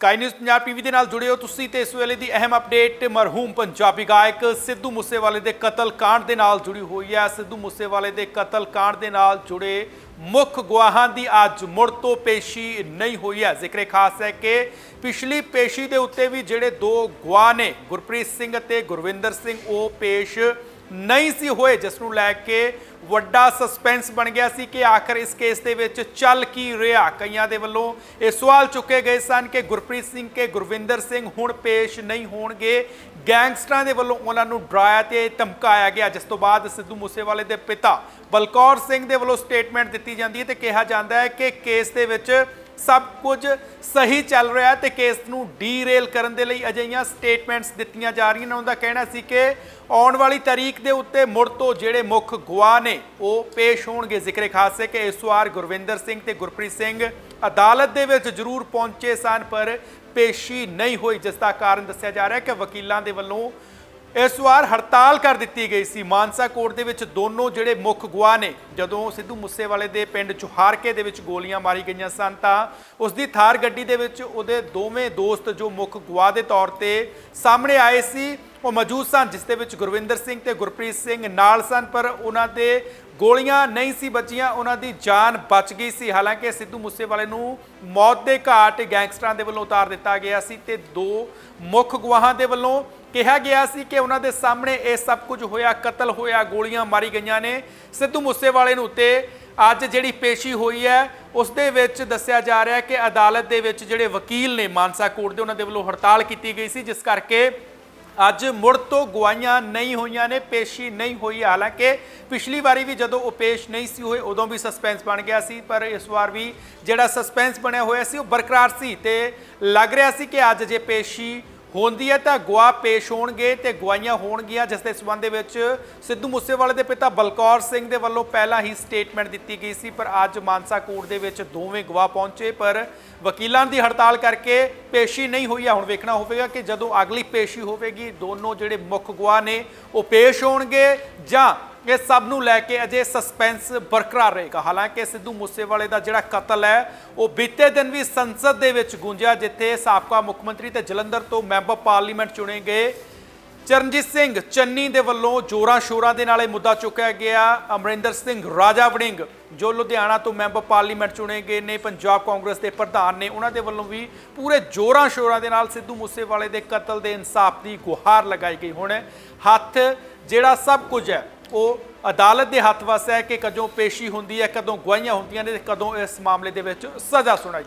Sky news Punjab TV ਦੇ ਨਾਲ ਜੁੜੇ ਹੋ ਤੁਸੀਂ ਤੇ ਇਸ ਵੇਲੇ ਦੀ ਅਹਿਮ ਅਪਡੇਟ ਮਰਹੂਮ ਪੰਜਾਬੀ ਗਾਇਕ ਸਿੱਧੂ ਮੂਸੇਵਾਲੇ ਦੇ ਕਤਲ ਕਾਂਡ ਦੇ ਨਾਲ ਜੁੜੀ ਹੋਈ ਹੈ। ਸਿੱਧੂ ਮੂਸੇਵਾਲੇ ਦੇ ਕਤਲ ਕਾਂਡ ਦੇ ਨਾਲ ਜੁੜੇ ਮੁੱਖ ਗਵਾਹਾਂ ਦੀ ਅੱਜ ਮੁੜ ਤੋਂ ਪੇਸ਼ੀ ਨਹੀਂ ਹੋਈ ਹੈ। ਜ਼ਿਕਰੇ ਖਾਸ ਹੈ ਕਿ ਪਿਛਲੀ ਪੇਸ਼ੀ ਦੇ ਉੱਤੇ ਵੀ ਜਿਹੜੇ ਦੋ ਗਵਾਹ ਨੇ, ਗੁਰਪ੍ਰੀਤ ਸਿੰਘ ਅਤੇ ਗੁਰਵਿੰਦਰ ਸਿੰਘ, ਉਹ ਪੇਸ਼ ਨਹੀਂ ਸੀ ਹੋਏ, ਜਿਸ ਨੂੰ ਲੈ ਕੇ ਵੱਡਾ ਸਸਪੈਂਸ ਬਣ ਗਿਆ ਸੀ ਕਿ ਆਖਰ ਇਸ ਕੇਸ ਦੇ ਵਿੱਚ ਚੱਲ ਕੀ ਰਿਹਾ। ਕਈਆਂ ਦੇ ਵੱਲੋਂ ਇਹ ਸਵਾਲ ਚੁੱਕੇ ਗਏ ਸਨ ਕਿ ਗੁਰਪ੍ਰੀਤ ਸਿੰਘ ਕੇ ਗੁਰਵਿੰਦਰ ਸਿੰਘ ਹੁਣ ਪੇਸ਼ ਨਹੀਂ ਹੋਣਗੇ। ਗੈਂਗਸਟਰਾਂ ਦੇ ਵੱਲੋਂ ਉਹਨਾਂ ਨੂੰ ਡਰਾਇਆ ਤੇ ਧਮਕਾਇਆ ਗਿਆ, ਜਿਸ ਤੋਂ ਬਾਅਦ ਸਿੱਧੂ ਮੂਸੇਵਾਲੇ ਦੇ ਪਿਤਾ ਬਲਕੌਰ ਸਿੰਘ ਦੇ ਵੱਲੋਂ ਸਟੇਟਮੈਂਟ ਦਿੱਤੀ ਜਾਂਦੀ ਹੈ ਤੇ ਕਿਹਾ ਜਾਂਦਾ ਹੈ ਕਿ ਕੇਸ ਦੇ ਵਿੱਚ ਸਭ ਕੁਝ ਸਹੀ ਚੱਲ ਰਿਹਾ ਹੈ ਤੇ ਕੇਸ ਨੂੰ ਡੀਰੇਲ ਕਰਨ ਦੇ ਲਈ ਅਜਿਹੀਆਂ ਸਟੇਟਮੈਂਟਸ ਦਿੱਤੀਆਂ ਜਾ ਰਹੀਆਂ ਨੇ। ਉਹਨਾਂ ਦਾ ਕਹਿਣਾ ਸੀ ਕਿ ਆਉਣ ਵਾਲੀ ਤਾਰੀਖ ਦੇ ਉੱਤੇ ਮੁੜ ਤੋਂ ਜਿਹੜੇ ਮੁੱਖ ਗਵਾਹ ਨੇ, ਉਹ ਪੇਸ਼ ਹੋਣਗੇ। ਜ਼ਿਕਰੇ ਖਾਸ ਹੈ ਕਿ ਇਸ ਵਾਰ ਗੁਰਵਿੰਦਰ ਸਿੰਘ ਤੇ ਗੁਰਪ੍ਰੀਤ ਸਿੰਘ ਅਦਾਲਤ ਦੇ ਵਿੱਚ ਜ਼ਰੂਰ ਪਹੁੰਚੇ ਸਨ, ਪਰ ਪੇਸ਼ੀ ਨਹੀਂ ਹੋਈ, ਜਿਸ ਦਾ ਕਾਰਨ ਦੱਸਿਆ ਜਾ ਰਿਹਾ ਹੈ ਕਿ ਵਕੀਲਾਂ ਦੇ ਵੱਲੋਂ ਇਸ ਵਾਰ ਹੜਤਾਲ ਕਰ ਦਿੱਤੀ ਗਈ ਸੀ। ਮਾਨਸਾ ਕੋਰਟ ਦੇ ਵਿੱਚ ਦੋਨੋਂ ਜਿਹੜੇ ਮੁੱਖ ਗਵਾਹ ਨੇ, ਜਦੋਂ ਸਿੱਧੂ ਮੂਸੇਵਾਲੇ ਦੇ ਪਿੰਡ ਚੁਹਾਰਕੇ ਦੇ ਵਿੱਚ ਗੋਲੀਆਂ ਮਾਰੀ ਗਈਆਂ ਸਨ, ਤਾਂ ਉਸ ਦੀ ਥਾਰ ਗੱਡੀ ਦੇ ਵਿੱਚ ਉਹਦੇ ਦੋਵੇਂ ਦੋਸਤ ਜੋ ਮੁੱਖ ਗਵਾਹ ਦੇ ਤੌਰ ਤੇ ਸਾਹਮਣੇ ਆਏ ਸੀ ਉਹ ਮੌਜੂਦ ਸਨ, ਜਿਸ ਦੇ ਵਿੱਚ ਗੁਰਵਿੰਦਰ ਸਿੰਘ ਤੇ ਗੁਰਪ੍ਰੀਤ ਸਿੰਘ ਨਾਲ ਸਨ, ਪਰ ਉਹਨਾਂ ਦੇ ਗੋਲੀਆਂ ਨਹੀਂ ਸੀ ਬਚੀਆਂ ਉਹਨਾਂ ਦੀ ਜਾਨ ਬਚ ਗਈ ਸੀ। ਹਾਲਾਂਕਿ ਸਿੱਧੂ ਮੂਸੇਵਾਲੇ ਨੂੰ ਮੌਤ ਦੇ ਘਾਟ ਗੈਂਗਸਟਰਾਂ ਦੇ ਵੱਲੋਂ ਉਤਾਰ ਦਿੱਤਾ ਗਿਆ ਸੀ ਤੇ ਦੋ ਮੁੱਖ ਗਵਾਹਾਂ ਦੇ ਵੱਲੋਂ ਕਿਹਾ ਗਿਆ ਸੀ ਕਿ ਉਹਨਾਂ ਦੇ ਸਾਹਮਣੇ ਇਹ ਸਭ ਕੁਝ ਹੋਇਆ, ਕਤਲ ਹੋਇਆ, ਗੋਲੀਆਂ ਮਾਰੀ ਗਈਆਂ ਨੇ। ਸਿੱਧੂ ਮੂਸੇਵਾਲੇ ਨੂੰ ਤੇ ਅੱਜ ਜਿਹੜੀ ਪੇਸ਼ੀ ਹੋਈ ਹੈ, ਉਸ ਦੇ ਵਿੱਚ ਦੱਸਿਆ ਜਾ ਰਿਹਾ ਹੈ ਕਿ ਅਦਾਲਤ ਦੇ ਵਿੱਚ ਜਿਹੜੇ ਵਕੀਲ ਨੇ ਮਾਨਸਾ ਕੋਰਟ ਦੇ, ਉਹਨਾਂ ਦੇ ਵੱਲੋਂ ਹੜਤਾਲ ਕੀਤੀ ਗਈ ਸੀ, ਜਿਸ ਕਰਕੇ ਅੱਜ ਮੁੜ ਤੋਂ ਗਵਾਈਆਂ ਨਹੀਂ ਹੋਈਆਂ ਨੇ, ਪੇਸ਼ੀ ਨਹੀਂ ਹੋਈ। ਹਾਲਾਂਕਿ ਪਿਛਲੀ ਵਾਰੀ ਵੀ ਜਦੋਂ ਉਹ ਪੇਸ਼ ਨਹੀਂ ਸੀ ਹੋਏ, ਉਦੋਂ ਵੀ ਸਸਪੈਂਸ ਬਣ ਗਿਆ ਸੀ, ਪਰ ਇਸ ਵਾਰ ਵੀ ਜਿਹੜਾ ਸਸਪੈਂਸ ਬਣਿਆ ਹੋਇਆ ਸੀ, ਉਹ ਬਰਕਰਾਰ ਸੀ ਤੇ ਲੱਗ ਰਿਹਾ ਸੀ ਕਿ ਅੱਜ ਜੇ ਪੇਸ਼ੀ ਹੁੰਦੀ ਹੈ ਤਾਂ ਗਵਾਹ ਪੇਸ਼ ਹੋਣਗੇ ਤੇ ਗਵਾਹੀਆਂ ਹੋਣਗੀਆਂ, ਜਿਸ ਦੇ ਸਬੰਧ ਦੇ ਵਿੱਚ ਸਿੱਧੂ ਮੂਸੇਵਾਲੇ ਦੇ ਪਿਤਾ ਬਲਕੌਰ ਸਿੰਘ ਦੇ ਵੱਲੋਂ ਪਹਿਲਾਂ ਹੀ ਸਟੇਟਮੈਂਟ ਦਿੱਤੀ ਗਈ ਸੀ, ਪਰ ਅੱਜ ਮਾਨਸਾ ਕੋਰਟ ਦੇ ਵਿੱਚ ਦੋਵੇਂ ਗਵਾਹ ਪਹੁੰਚੇ, ਪਰ ਵਕੀਲਾਂ ਦੀ ਹੜਤਾਲ ਕਰਕੇ ਪੇਸ਼ੀ ਨਹੀਂ ਹੋਈ ਆ। ਹੁਣ ਵੇਖਣਾ ਹੋਵੇਗਾ ਕਿ ਜਦੋਂ ਅਗਲੀ ਪੇਸ਼ੀ ਹੋਵੇਗੀ, ਦੋਨੋਂ ਜਿਹੜੇ ਮੁੱਖ ਗਵਾਹ ਨੇ ਉਹ ਪੇਸ਼ ਹੋਣਗੇ ਜਾਂ ਇਹ ਸਭ ਨੂੰ ਲੈ ਕੇ ਅਜੇ ਸਸਪੈਂਸ ਬਰਕਰਾਰ ਰਹੇਗਾ। ਹਾਲਾਂਕਿ ਸਿੱਧੂ ਮੂਸੇਵਾਲੇ ਦਾ ਜਿਹੜਾ ਕਤਲ ਹੈ, ਉਹ ਬੀਤੇ ਦਿਨ ਵੀ ਸੰਸਦ ਦੇ ਵਿੱਚ ਗੂੰਜਿਆ, ਜਿੱਥੇ ਸਾਬਕਾ ਮੁੱਖ ਮੰਤਰੀ ਤੇ ਜਲੰਧਰ ਤੋਂ ਮੈਂਬਰ ਪਾਰਲੀਮੈਂਟ ਚੁਣੇ ਗਏ ਚਰਨਜੀਤ ਸਿੰਘ ਚੰਨੀ ਦੇ ਵੱਲੋਂ ਜੋਰਾਂ ਸ਼ੋਰਾਂ ਦੇ ਨਾਲ ਇਹ ਮੁੱਦਾ ਚੁੱਕਿਆ ਗਿਆ। ਅਮਰਿੰਦਰ ਸਿੰਘ, ਰਾਜਾ ਵੜਿੰਗ, ਜੋ ਲੁਧਿਆਣਾ ਤੋਂ ਮੈਂਬਰ ਪਾਰਲੀਮੈਂਟ ਚੁਣੇ ਗਏ ਨੇ, ਪੰਜਾਬ ਕਾਂਗਰਸ ਦੇ ਪ੍ਰਧਾਨ ਨੇ, ਉਹਨਾਂ ਦੇ ਵੱਲੋਂ ਵੀ ਪੂਰੇ ਜੋਰਾਂ ਸ਼ੋਰਾਂ ਦੇ ਨਾਲ ਸਿੱਧੂ ਮੂਸੇਵਾਲੇ ਦੇ ਕਤਲ ਦੇ ਇਨਸਾਫ ਦੀ ਗੁਹਾਰ ਲਗਾਈ ਗਈ। ਹੁਣ ਹੱਥ ਜਿਹੜਾ ਸਭ ਕੁਝ ਹੈ ਉਹ ਅਦਾਲਤ ਦੇ ਹੱਥ ਵਸ ਹੈ ਕਿ ਕਦੋਂ ਪੇਸ਼ੀ ਹੁੰਦੀ ਹੈ, ਕਦੋਂ ਗਵਾਹੀਆਂ ਹੁੰਦੀਆਂ ਨੇ ਤੇ ਕਦੋਂ ਇਸ ਮਾਮਲੇ ਦੇ ਵਿੱਚ ਸਜ਼ਾ ਸੁਣਾਈ